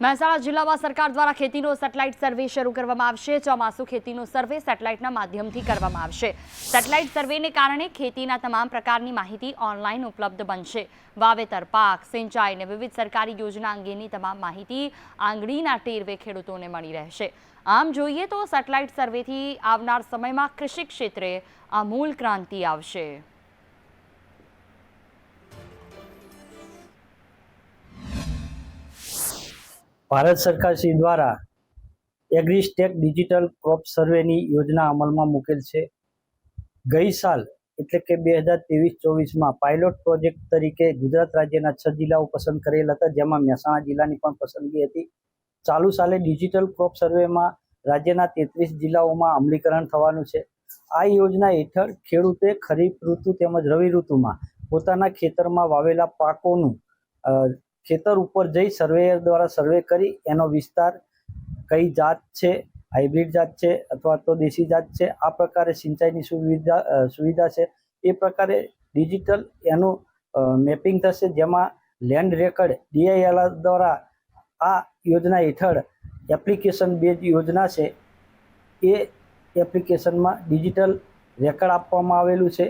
મહેસાણા જિલ્લામાં સરકાર દ્વારા ખેતીનો સેટેલાઇટ સર્વે શરૂ કરવામાં આવશે. ચોમાસુ ખેતીનો સર્વે સેટેલાઇટના માધ્યમથી કરવામાં આવશે. સેટેલાઇટ સર્વેને કારણે ખેતીના તમામ પ્રકારની માહિતી ઓનલાઈન ઉપલબ્ધ બનશે. વાવેતર, પાક, સિંચાઈ અને વિવિધ સરકારી યોજના અંગેની તમામ માહિતી આંગળીના ટેરવે ખેડૂતોને મળી રહેશે. આમ જોઈએ તો સેટેલાઇટ સર્વેથી આવનાર સમયમાં કૃષિ ક્ષેત્રે આમૂલ ક્રાંતિ આવશે. ભારત સરકાર શ્રી દ્વારા એગ્રીસ્ટેક ડિજિટલ ક્રોપ સર્વેની યોજના અમલમાં મૂકેલ છે. ગઈ સાલ, એટલે કે બે હજાર ત્રેવીસ ચોવીસમાં પાયલોટ પ્રોજેક્ટ તરીકે ગુજરાત રાજ્યના છ જિલ્લાઓ પસંદ કરેલ હતા, જેમાં મહેસાણા જિલ્લાની પણ પસંદગી હતી. ચાલુ સાલે ડિજિટલ ક્રોપ સર્વેમાં રાજ્યના તેત્રીસ જિલ્લાઓમાં અમલીકરણ થવાનું છે. આ યોજના હેઠળ ખેડૂતે ખરીફ ઋતુ તેમજ રવિ ઋતુમાં પોતાના ખેતરમાં વાવેલા પાકોનું ખેતર ઉપર જઈ સર્વેયર દ્વારા સર્વે કરી, એનો વિસ્તાર કઈ જાત છે હાઇબ્રિડ જાત છે અથવા તો દેશી જાત છે, આ પ્રકારે સિંચાઈની સુવિધા સુવિધા છે. એ પ્રકારે ડિજિટલ એનું મેપિંગ થશે, જેમાં લેન્ડ રેકર્ડ ડીઆઈએલ દ્વારા આ યોજના હેઠળ એપ્લિકેશન બેઝ યોજના છે. એ એપ્લિકેશનમાં ડિજિટલ રેકર્ડ આપવામાં આવેલું છે.